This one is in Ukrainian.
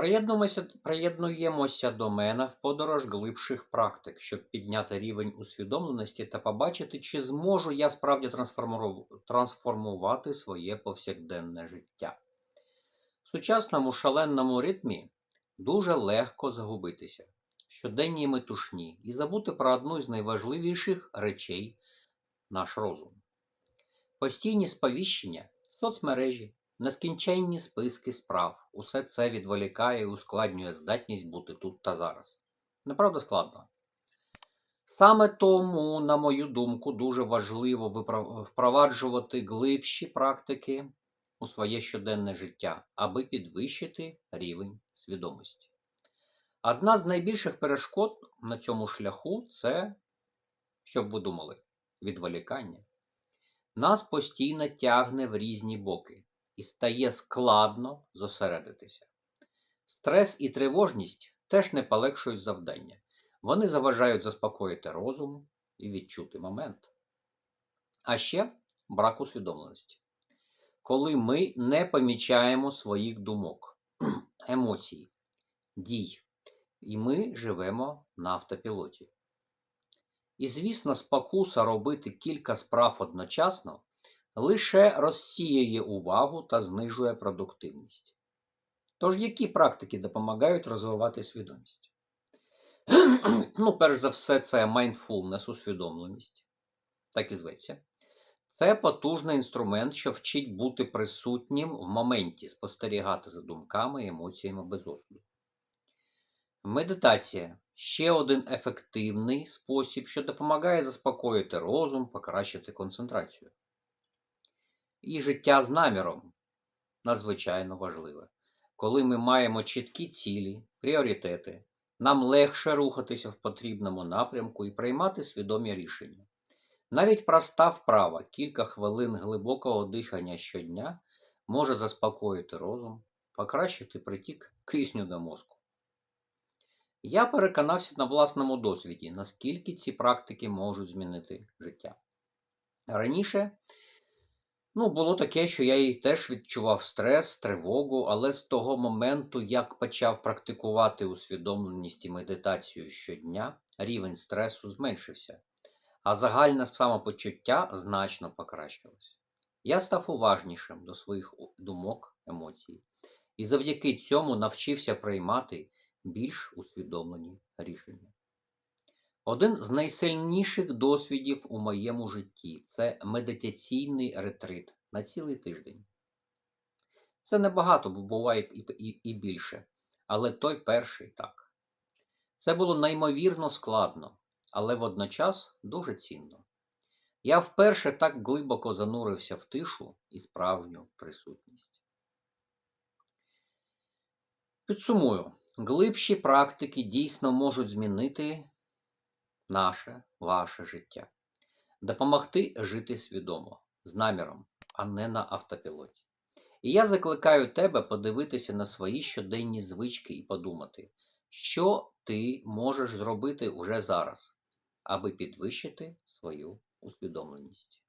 Приєднуємося, приєднуємося до мене в подорож глибших практик, щоб підняти рівень усвідомленості та побачити, чи зможу я справді трансформувати своє повсякденне життя. В сучасному шаленому ритмі дуже легко загубитися щоденній метушні і забути про одну з найважливіших речей наш розум. Постійні сповіщення, соцмережі, нескінченні списки справ. Усе це відволікає і ускладнює здатність бути тут та зараз. Неправда складно. Саме тому, на мою думку, дуже важливо впроваджувати глибші практики у своє щоденне життя, аби підвищити рівень свідомості. Одна з найбільших перешкод на цьому шляху це, щоб ви думали, відволікання. Нас постійно тягне в різні боки і стає складно зосередитися. Стрес і тривожність теж не полегшують завдання. Вони заважають заспокоїти розум і відчути момент. А ще брак усвідомленості. Коли ми не помічаємо своїх думок, емоцій, дій, і ми живемо на автопілоті. І, звісно, спокуса робити кілька справ одночасно лише розсіює увагу та знижує продуктивність. Тож, які практики допомагають розвивати свідомість? ну, перш за все, це mindfulness, усвідомленість, так і зветься. Це потужний інструмент, що вчить бути присутнім в моменті, спостерігати за думками і емоціями без осуду. Медитація ще один ефективний спосіб, що допомагає заспокоїти розум, покращити концентрацію. І життя з наміром надзвичайно важливе. Коли ми маємо чіткі цілі, пріоритети, нам легше рухатися в потрібному напрямку і приймати свідомі рішення. Навіть проста вправа, кілька хвилин глибокого дихання щодня може заспокоїти розум, покращити притік кисню до мозку. Я переконався на власному досвіді, наскільки ці практики можуть змінити життя. Раніше ну, було таке, що я і теж відчував стрес, тривогу, але з того моменту, як почав практикувати усвідомленість і медитацію щодня, рівень стресу зменшився, а загальне самопочуття значно покращилось. Я став уважнішим до своїх думок, емоцій, і завдяки цьому навчився приймати більш усвідомлені рішення. Один з найсильніших досвідів у моєму житті це медитаційний ретрит на цілий тиждень. Це небагато, бо буває і, і, і більше, але той перший так. Це було неймовірно складно, але водночас дуже цінно. Я вперше так глибоко занурився в тишу і справжню присутність. Підсумую, глибші практики дійсно можуть змінити наше, ваше життя, допомогти жити свідомо, з наміром, а не на автопілоті. І я закликаю тебе подивитися на свої щоденні звички і подумати, що ти можеш зробити уже зараз, аби підвищити свою усвідомленість.